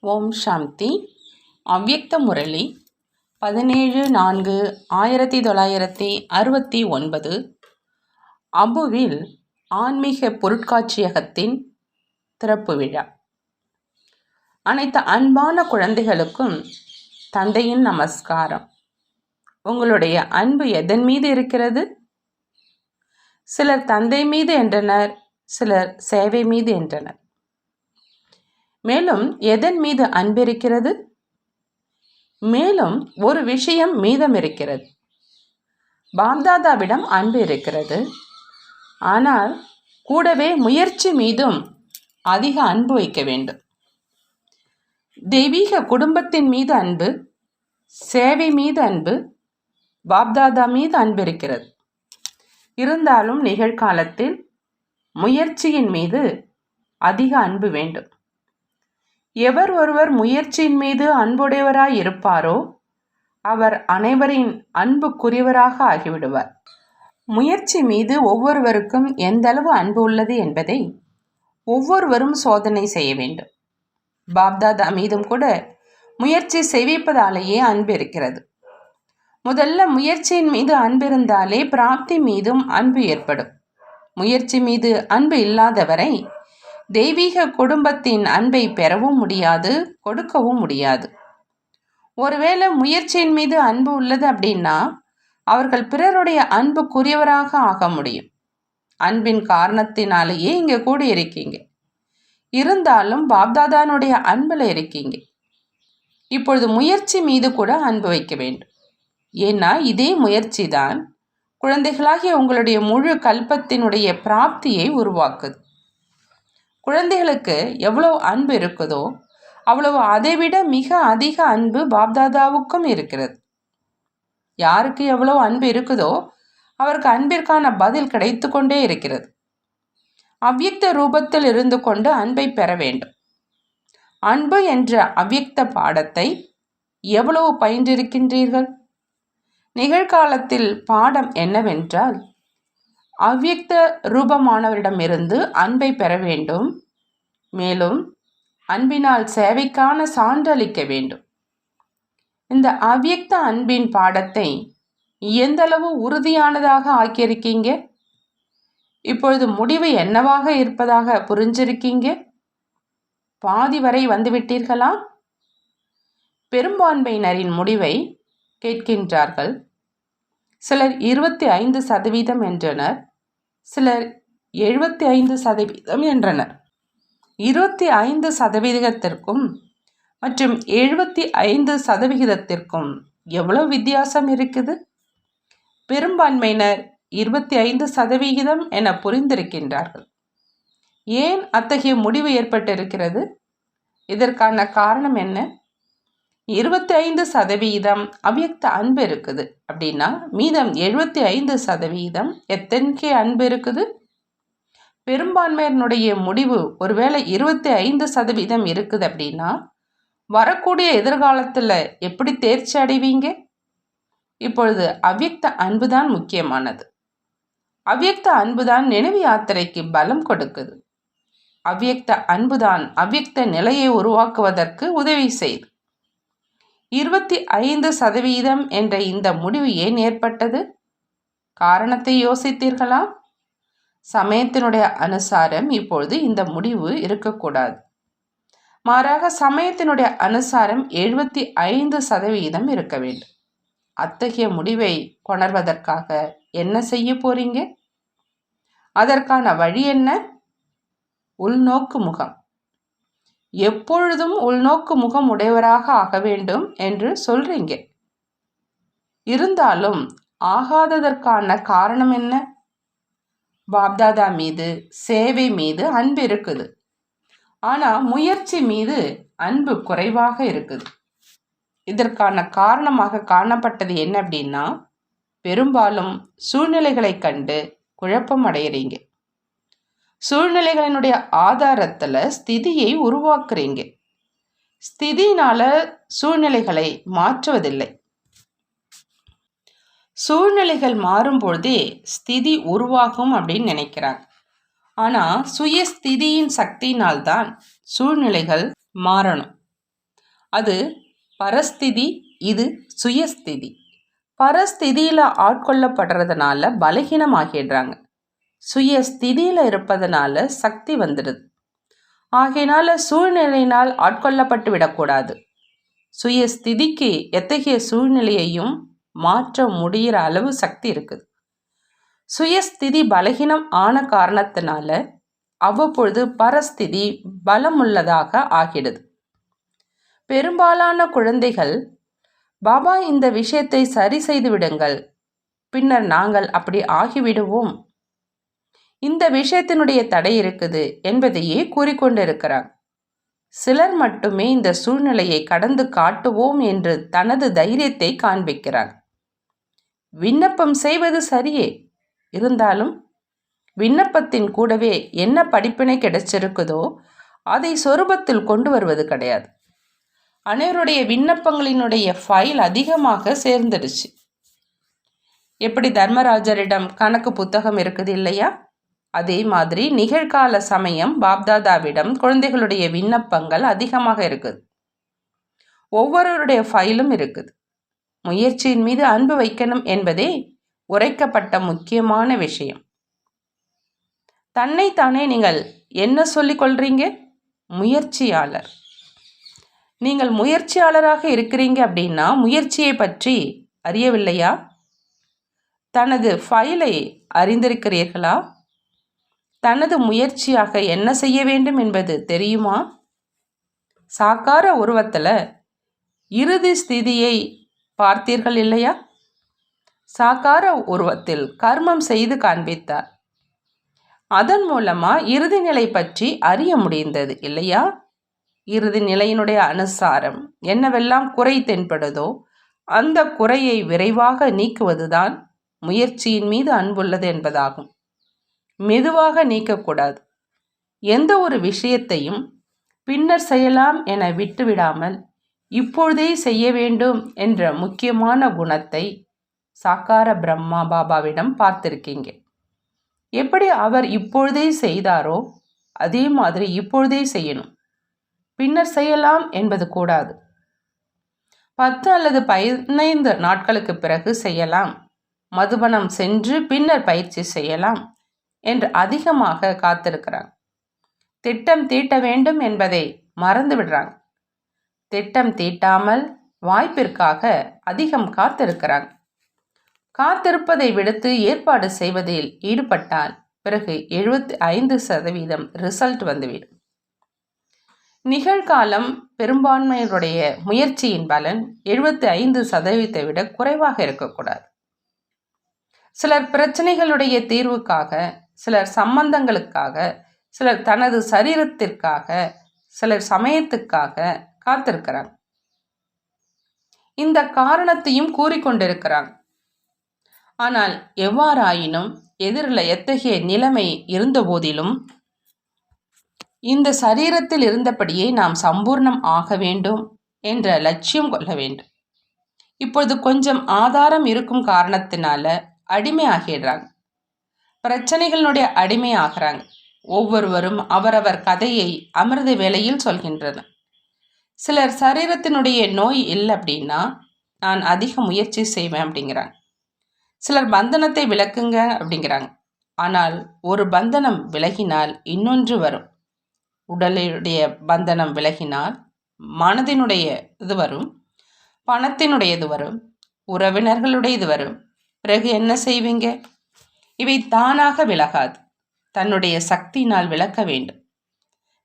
ஓம் சாந்தி. அவ்யக்த முரளி. பதினேழு நான்கு ஆயிரத்தி தொள்ளாயிரத்தி அறுபத்தி ஒன்பது. அபுவில் ஆன்மீக பொருட்காட்சியகத்தின் திறப்பு விழா. அனைத்து அன்பான குழந்தைகளுக்கும் தந்தையின் நமஸ்காரம். உங்களுடைய அன்பு எதன் மீது இருக்கிறது? சிலர் தந்தை மீது என்றனர் சிலர் சேவை மீது என்றனர். மேலும் எதன் மீது அன்பிருக்கிறது? மேலும் ஒரு விஷயம் மீதம் இருக்கிறது பாப்தாதாவிடம் அன்பு இருக்கிறது ஆனால் கூடவே முயற்சி மீதும் அதிக அன்பு வைக்க வேண்டும். தெய்வீக குடும்பத்தின் மீது அன்பு சேவை மீது அன்பு பாப்தாதா மீது அன்பு இருக்கிறது இருந்தாலும் நிகழ்காலத்தில் முயற்சியின் மீது அதிக அன்பு வேண்டும். எவர் ஒருவர் முயற்சியின் மீது அன்புடையவராய் இருப்பாரோ அவர் அனைவரின் அன்புக்குரியவராக ஆகிவிடுவார். முயற்சி மீது ஒவ்வொருவருக்கும் எந்தளவு அன்பு உள்ளது என்பதை ஒவ்வொருவரும் சோதனை செய்ய வேண்டும். பாப்தாதா மீதும் கூட முயற்சி செய்விப்பதாலேயே அன்பு இருக்கிறது. முதல்ல முயற்சியின் மீது அன்பு இருந்தாலே பிராப்தி மீதும் அன்பு ஏற்படும். முயற்சி மீது அன்பு இல்லாதவரை தெய்வீக குடும்பத்தின் அன்பை பெறவும் முடியாது கொடுக்கவும் முடியாது. ஒருவேளை முயற்சியின் மீது அன்பு உள்ளது அப்படின்னா அவர்கள் பிறருடைய அன்புக்குரியவராக ஆக முடியும். அன்பின் காரணத்தினாலேயே இங்கே கூட இருக்கீங்க இருந்தாலும் பாப்தாதானுடைய அன்பில் இருக்கீங்க. இப்பொழுது முயற்சி மீது கூட அன்பு வைக்க வேண்டும். ஏன்னா இதே முயற்சி தான் குழந்தைகளாகிய உங்களுடைய முழு கல்பத்தினுடைய பிராப்தியை உருவாக்குது. குழந்தைகளுக்கு எவ்வளோ அன்பு இருக்குதோ அவ்வளவு அதைவிட மிக அதிக அன்பு பாப்தாதாவுக்கும் இருக்கிறது. யாருக்கு எவ்வளோ அன்பு இருக்குதோ அவருக்கு அன்பிற்கான பதில் கிடைத்து கொண்டே இருக்கிறது. அவ்வியக்த ரூபத்தில் இருந்து கொண்டு அன்பை பெற வேண்டும். அன்பு என்ற அவ்வியக்த பாடத்தை எவ்வளவு பயின்றிருக்கின்றீர்கள்? நிகழ்காலத்தில் பாடம் என்னவென்றால் அவ்வியக்த ரூபமானவரிடமிருந்து அன்பை பெற வேண்டும். மேலும் அன்பினால் சேவைக்கான சான்றளிக்க வேண்டும். இந்த அவ்வியக்த அன்பின் பாடத்தை எந்தளவு உறுதியானதாக ஆக்கியிருக்கீங்க? இப்பொழுது முடிவு என்னவாக இருப்பதாக புரிஞ்சிருக்கீங்க? பாதி வரை வந்துவிட்டீர்களா? பெரும்பான்மையினரின் முடிவை கேட்கின்றார்கள். சிலர் இருபத்தி ஐந்து சதவீதம் என்றனர். சிலர் எழுபத்தி ஐந்து சதவீதம் என்றனர். இருபத்தி ஐந்து சதவீதத்திற்கும் மற்றும் எழுபத்தி ஐந்து சதவிகிதத்திற்கும் எவ்வளோ வித்தியாசம் இருக்குது? பெரும்பான்மையினர் இருபத்தி ஐந்து சதவிகிதம் என புரிந்திருக்கின்றார்கள். ஏன் அத்தகைய முடிவு ஏற்பட்டிருக்கிறது? இதற்கான காரணம் என்ன? இருபத்தி ஐந்து சதவீதம் அவ்யக்த அன்பு இருக்குது. அப்படின்னா மீதம் எழுபத்தி ஐந்து சதவீதம் எத்தன்கே அன்பு இருக்குது? பெரும்பான்மையினுடைய முடிவு ஒருவேளை இருபத்தி ஐந்து சதவீதம் இருக்குது அப்படின்னா வரக்கூடிய எதிர்காலத்தில் எப்படி தேர்ச்சி அடைவீங்க? இப்பொழுது அவ்யக்த அன்பு தான் முக்கியமானது. அவ்யக்த அன்புதான் நினைவு யாத்திரைக்கு பலம் கொடுக்குது. அவ்யக்த அன்புதான் அவ்யக்த நிலையை உருவாக்குவதற்கு உதவி செய்து. இருபத்தி ஐந்து சதவீதம் என்ற இந்த முடிவு ஏன் ஏற்பட்டது? காரணத்தை யோசித்தீர்களா? சமயத்தினுடைய அனுசாரம் இப்பொழுது இந்த முடிவு இருக்கக்கூடாது. மாறாக சமயத்தினுடைய அனுசாரம் எழுபத்தி ஐந்து சதவீதம் இருக்க வேண்டும். அத்தகைய முடிவை கொணர்வதற்காக என்ன செய்ய போறீங்க? அதற்கான வழி என்ன? உள்நோக்கு முகம். எப்பொழுதும் உள்நோக்கு முகம் உடையவராக ஆக வேண்டும் என்று சொல்றீங்க. இருந்தாலும் ஆகாததற்கான காரணம் என்ன? பாப்தாதா மீது சேவை மீது அன்பு இருக்குது. ஆனால் முயற்சி மீது அன்பு குறைவாக இருக்குது. இதற்கான காரணமாக காணப்பட்டது என்ன அப்படின்னா பெரும்பாலும் சூழ்நிலைகளை கண்டு குழப்பம் அடையிறீங்க சூழ்நிலைகளினுடைய ஆதாரத்தில் ஸ்திதியை உருவாக்குறீங்க. ஸ்திதினால சூழ்நிலைகளை மாற்றுவதில்லை. சூழ்நிலைகள் மாறும்பொழுதே ஸ்திதி உருவாகும் அப்படின்னு நினைக்கிறாங்க. ஆனால் சுயஸ்திதியின் சக்தியினால்தான் சூழ்நிலைகள் மாறணும். அது பரஸ்திதி இது சுயஸ்திதி. பரஸ்திதியில் ஆட்கொள்ளப்படுறதுனால பலகீனமாகிடுறாங்க. சுயஸ்திதியில் இருப்பதனால சக்தி வந்துடுது. ஆகையினால சூழ்நிலையினால் ஆட்கொள்ளப்பட்டு விடக்கூடாது. சுயஸ்திதிக்கு எத்தகைய சூழ்நிலையையும் மாற்ற முடிகிற அளவு சக்தி இருக்குது. சுயஸ்திதி பலகீனம் ஆன காரணத்தினால அவ்வப்பொழுது பரஸ்திதி பலமுள்ளதாக ஆகிடுது. பெரும்பாலான குழந்தைகள் பாபா இந்த விஷயத்தை சரி செய்து விடுங்கள். பின்னர் நாங்கள் அப்படி ஆகிவிடுவோம். இந்த விஷயத்தினுடைய தடை இருக்குது என்பதையே கூறிக்கொண்டிருக்கிறார். சிலர் மட்டுமே இந்த சூழ்நிலையை கடந்து காட்டுவோம் என்று தனது தைரியத்தை காண்பிக்கிறார். விண்ணப்பம் செய்வது சரியே? இருந்தாலும் விண்ணப்பத்தின் கூடவே என்ன படிப்பினை கிடைச்சிருக்குதோ அதை சொரூபத்தில் கொண்டு வருவது கிடையாது. அனைவருடைய விண்ணப்பங்களினுடைய ஃபைல் அதிகமாக சேர்ந்துடுச்சு. எப்படி தர்மராஜரிடம் கணக்கு புத்தகம் இருக்குது இல்லையா? அதே மாதிரி நிகழ்கால சமயம் பாப்தாதாவிடம் குழந்தைகளுடைய விண்ணப்பங்கள் அதிகமாக இருக்குது. ஒவ்வொருவருடைய ஃபைலும் இருக்குது. முயற்சியின் மீது அன்பு வைக்கணும் என்பதே உரைக்கப்பட்ட முக்கியமான விஷயம். தன்னைத்தானே நீங்கள் என்ன சொல்லிக் கொள்றீங்க? முயற்சியாளர். நீங்கள் முயற்சியாளராக இருக்கிறீங்க அப்படின்னா முயற்சியை பற்றி அறியவில்லையா? தனது ஃபைலை அறிந்திருக்கிறீர்களா? தனது முயற்சியாக என்ன செய்ய வேண்டும் என்பது தெரியுமா? சாக்கார உருவத்தில் இறுதி ஸ்திதியை பார்த்தீர்கள் இல்லையா? சாக்கார உருவத்தில் கர்மம் செய்து காண்பித்தார். அதன் மூலமாக இறுதி நிலை பற்றி அறிய முடிந்தது இல்லையா? இறுதி நிலையினுடைய அனுசாரம் என்னவெல்லாம் குறை தென்படுதோ அந்த குறையை விரைவாக நீக்குவதுதான் முயற்சியின் மீது அன்புள்ளது என்பதாகும். மெதுவாக நீக்கக்கூடாது. எந்த ஒரு விஷயத்தையும் பின்னர் செய்யலாம் என விட்டுவிடாமல் இப்பொழுதே செய்ய வேண்டும் என்ற முக்கியமான குணத்தை சாக்கார பிரம்மா பாபாவிடம் பார்த்திருக்கீங்க. எப்படி அவர் இப்பொழுதே செய்தாரோ அதே மாதிரி இப்பொழுதே செய்யணும். பின்னர் செய்யலாம் என்பது கூடாது. பத்து அல்லது பதினைந்து நாட்களுக்கு பிறகு செய்யலாம். மதுபனம் சென்று பின்னர் பயிற்சி செய்யலாம். என்று அதிகமாக காத்திருக்கிறாங்க. திட்டம் தீட்ட வேண்டும் என்பதை மறந்து விடுறாங்க. திட்டம் தீட்டாமல் வாய்ப்பிற்காக அதிகம் காத்திருக்கிறாங்க. காத்திருப்பதை விடுத்து ஏற்பாடு செய்வதில் ஈடுபட்டால் பிறகு எழுபத்தி ஐந்து சதவீதம் ரிசல்ட் வந்துவிடும். நிகழ்காலம் பெரும்பான்மையினுடைய முயற்சியின் பலன் எழுபத்தி ஐந்து சதவீதத்தை விட குறைவாக இருக்கக்கூடாது. சிலர் பிரச்சனைகளுடைய தீர்வுக்காக சிலர் சம்பந்தங்களுக்காக சிலர் தனது சரீரத்திற்காக சிலர் சமயத்துக்காக காத்திருக்கிறாங்க. இந்த காரணத்தையும் கூறிக்கொண்டிருக்கிறாங்க ஆனால் எவ்வாறாயினும் எதிரில் எத்தகைய நிலைமை இருந்த போதிலும் இந்த சரீரத்தில் இருந்தபடியே நாம் சம்பூர்ணம் ஆக வேண்டும் என்ற லட்சியம் கொள்ள வேண்டும். இப்பொழுது கொஞ்சம் ஆதாரம் இருக்கும் காரணத்தினால அடிமை ஆகிடுறாங்க. பிரச்சனைகளுடைய அடிமை ஆகிறாங்க ஒவ்வொருவரும் அவரவர் கதையை அமிர்த வேளையில் சொல்கின்றனர். சிலர் சரீரத்தினுடைய நோய் இல்லை அப்படின்னா நான் அதிக முயற்சி செய்வேன் அப்படிங்கிறாங்க. சிலர் பந்தனத்தை விளக்குங்க அப்படிங்கிறாங்க. ஆனால் ஒரு பந்தனம் விலகினால் இன்னொன்று வரும். உடலுடைய பந்தனம் விலகினால் மனதினுடைய இது வரும். பணத்தினுடையது வரும். உறவினர்களுடைய இது வரும். பிறகு என்ன செய்வீங்க? இவை தானாக விலகாது. தன்னுடைய சக்தியினால் விளக்க வேண்டும்.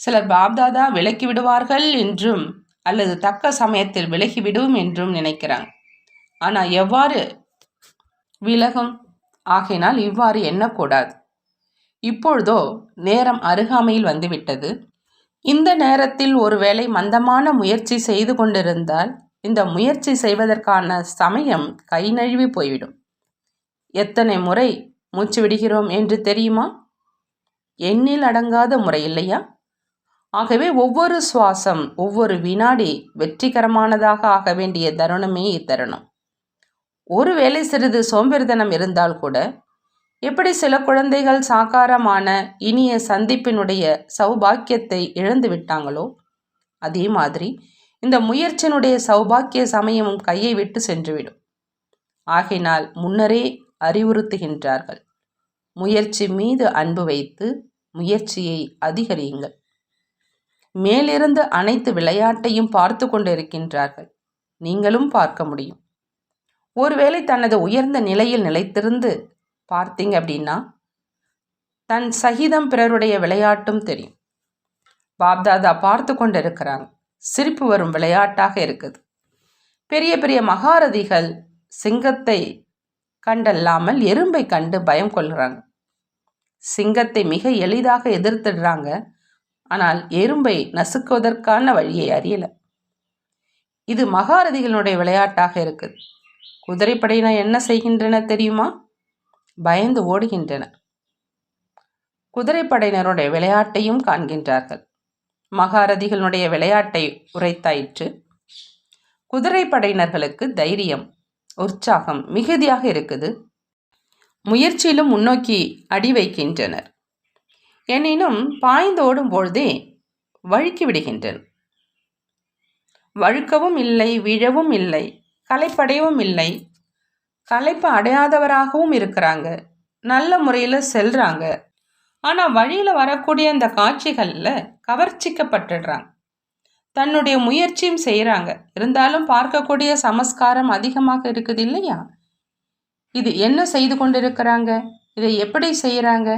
சிலர் பாப்தாதா விலக்கி விடுவார்கள் என்றும் அல்லது தக்க சமயத்தில் விலகிவிடும் என்றும் நினைக்கிறாங்க. ஆனால் எவ்வாறு விலகும்? ஆகையினால் இவ்வாறு எண்ணக்கூடாது. இப்பொழுதோ நேரம் அருகாமையில் வந்துவிட்டது. இந்த நேரத்தில் ஒருவேளை மந்தமான முயற்சி செய்து கொண்டிருந்தால் இந்த முயற்சி செய்வதற்கான சமயம் கை நழுவி போய்விடும். எத்தனை முறை மூச்சு விடுகிறோம் என்று தெரியுமா? எண்ணில் அடங்காத முறை இல்லையா ஆகவே ஒவ்வொரு சுவாசம் ஒவ்வொரு வினாடி வெற்றிகரமானதாக ஆக வேண்டிய தருணமே இத்தருணம். ஒருவேளை சிறிது சோம்பேறித்தனம் இருந்தால் கூட எப்படி சில குழந்தைகள் சாக்காரமான இனிய சந்திப்பினுடைய சௌபாக்கியத்தை இழந்து விட்டாங்களோ? அதே மாதிரி இந்த முயற்சியினுடைய சௌபாக்கிய சமயமும் கையை விட்டு சென்றுவிடும். ஆகையினால் முன்னரே அறிவுறுத்துகின்றார்கள். முயற்சி மீது அன்பு வைத்து முயற்சியை அதிகரியுங்கள். மேலிருந்து அனைத்து விளையாட்டையும் பார்த்து கொண்டிருக்கின்றார்கள். நீங்களும் பார்க்க முடியும். ஒருவேளை தனது உயர்ந்த நிலையில் நிலைத்திருந்து பார்த்தீங்க அப்படின்னா தன் சகிதம் பிறருடைய விளையாட்டும் தெரியும். பாப்தாதா பார்த்து கொண்டு இருக்கிறாங்க சிரிப்பு வரும் விளையாட்டாக இருக்குது. பெரிய பெரிய மகாரதிகள் சிங்கத்தை கண்டல்லாமல் எறும்பை கண்டு பயம் கொள்கிறாங்க. சிங்கத்தை மிக எளிதாக எதிர்த்துடுறாங்க. ஆனால் எறும்பை நசுக்குவதற்கான வழியை அறியலை. இது மகாரதிகளுடைய விளையாட்டாக இருக்குது. குதிரைப்படையினர் என்ன செய்கின்றன தெரியுமா? பயந்து ஓடுகின்றன. குதிரைப்படையினருடைய விளையாட்டையும் காண்கின்றார்கள். மகாரதிகளுடைய விளையாட்டை உரைத்தாயிற்று. குதிரைப்படையினர்களுக்கு தைரியம் உற்சாகம் மிகுதியாக இருக்குது. முயற்சியிலும் முன்னோக்கி அடி வைக்கின்றனர். எனினும் பாய்ந்தோடும் பொழுதே வழுக்கி விடுகின்றனர் வழுக்கவும் இல்லை விழவும் இல்லை களைப்படையவும் இல்லை. களைப்பு அடையாதவராகவும் இருக்கிறாங்க. நல்ல முறையில் செல்கிறாங்க ஆனால் வழியில் வரக்கூடிய அந்த காட்சிகளில் கவர்ச்சிக்கப்பட்டுடுறாங்க. தன்னுடைய முயற்சியும் செய்கிறாங்க இருந்தாலும் பார்க்கக்கூடிய சமஸ்காரம் அதிகமாக இருக்குது இல்லையா? இது என்ன செய்து கொண்டிருக்கிறாங்க? இதை எப்படி செய்கிறாங்க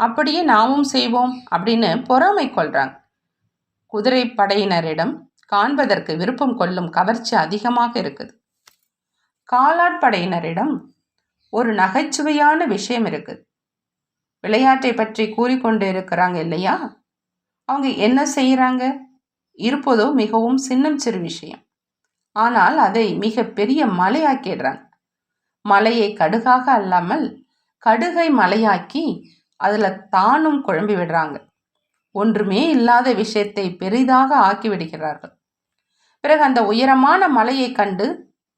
அப்படியே நாமும் செய்வோம் அப்படின்னு பொறாமை கொள்கிறாங்க குதிரை படையினரிடம் காண்பதற்கு விருப்பம் கொள்ளும் கவர்ச்சி அதிகமாக இருக்குது. காலாட்படையினரிடம் ஒரு நகைச்சுவையான விஷயம் இருக்குது. விளையாட்டை பற்றி கூறிக்கொண்டு இருக்கிறாங்க இல்லையா? அவங்க என்ன செய்கிறாங்க இருப்பதோ மிகவும் சின்னம் சிறு விஷயம். ஆனால் அதை மிக பெரிய மலையாக்கிடுறாங்க. மலையை கடுகாக அல்லாமல் கடுகை மலையாக்கி அதில் தானும் குழம்பி விடுறாங்க. ஒன்றுமே இல்லாத விஷயத்தை பெரிதாக ஆக்கி விடுகிறார்கள். பிறகு அந்த உயரமான மலையை கண்டு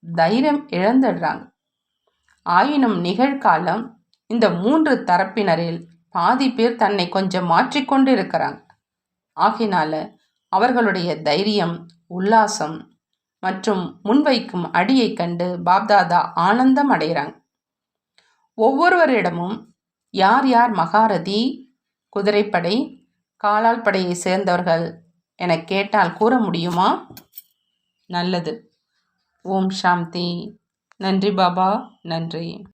தைரியம் இழந்துடுறாங்க. ஆயினும் நிகழ்காலம் இந்த மூன்று தரப்பினரில் பாதி பேர் தன்னை கொஞ்சம் மாற்றிக்கொண்டு இருக்கிறாங்க ஆகினால அவர்களுடைய தைரியம் உல்லாசம் மற்றும் முன்வைக்கும் அடியை கண்டு பாப்தாதா ஆனந்தம் அடைகிறாங்க ஒவ்வொருவரிடமும் யார் யார் மகாரதி குதிரைப்படை காலால் படையை சேர்ந்தவர்கள் என கேட்டால் கூற முடியுமா? நல்லது. ஓம் சாந்தி. நன்றி பாபா. நன்றி.